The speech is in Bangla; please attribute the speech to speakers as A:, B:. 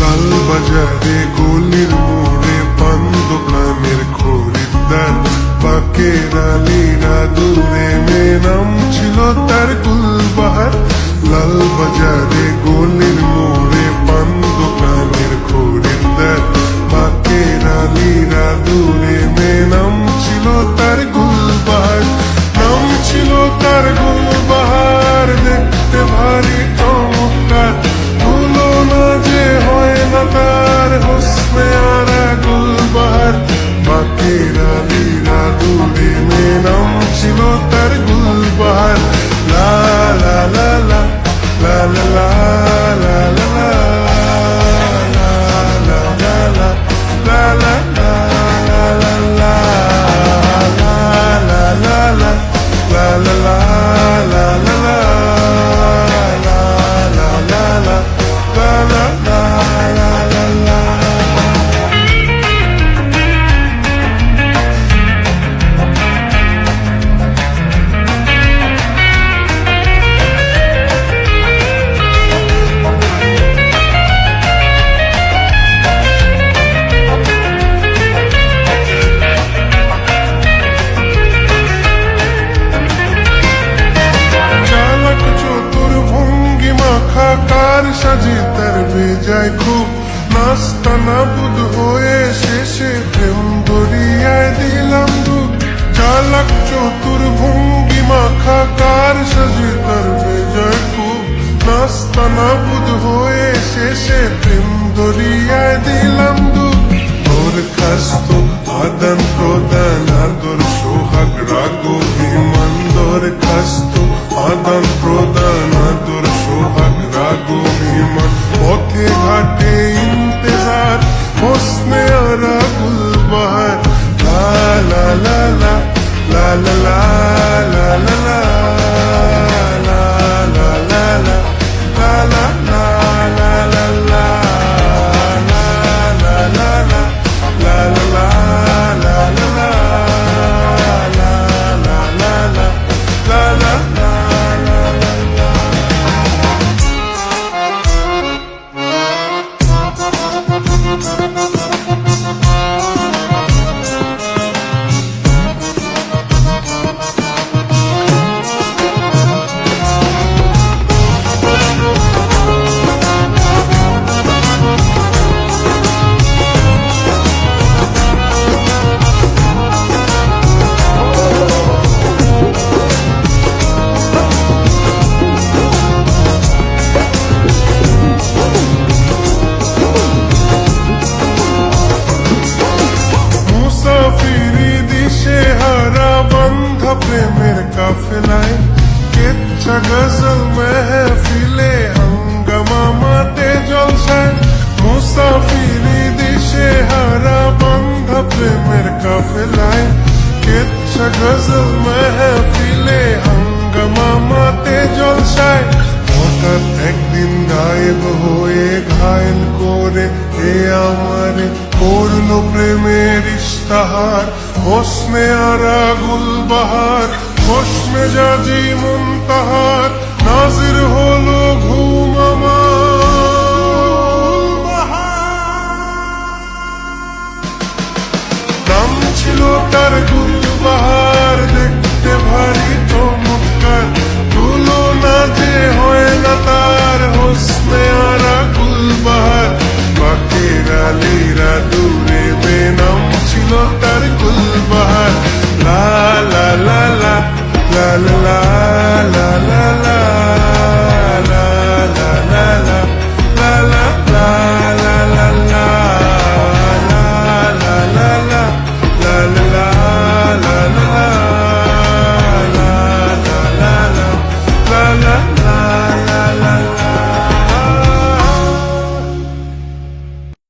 A: লাল বাজারে গলির মোড়ে পান দোকানের খরিদ্দার। বাকের আলীরা দূরে ছিল তার গুলবার লা লা লা লা লা লা লা কার সাজে তার বেজায় খুব নাস্তা নাবুদ হয়ে শেষে প্রেম দরিয়ায় দিলাম ডুব চালাক চতুর ভঙ্গি মাখা কার সাজে তার বেজায় খুব নাস্তা নাবুদ হয়ে শেষে প্রেম দরিয়ায় দিলাম ডুব তোর খাস্ত আদান প্রদান আদর সোহাগ রাগ অভিমান দর খাস্ত আদান প্রদান काटे इंतजार उसने और गुलबहर ला ला ला ला ला ला ला গজল মেহফিলে হঙ্গামা মাতে জলসায় মুসাফিরি দিশে হারা বন্ধ প্রেমের কাফেলায় কেচ্ছা গজল মেহফিলে হঙ্গামা মাতে জলসায় হঠাৎ একদিন গায়েব হয়ে ঘায়ল করে এ আমারে করল প্রেমের ইস্তাহার হোসনে আরা গুলবাহার হোসনে জাজি মুনতাহার নাজির হলো ঘুম নাম ছিল তার গুলবাহার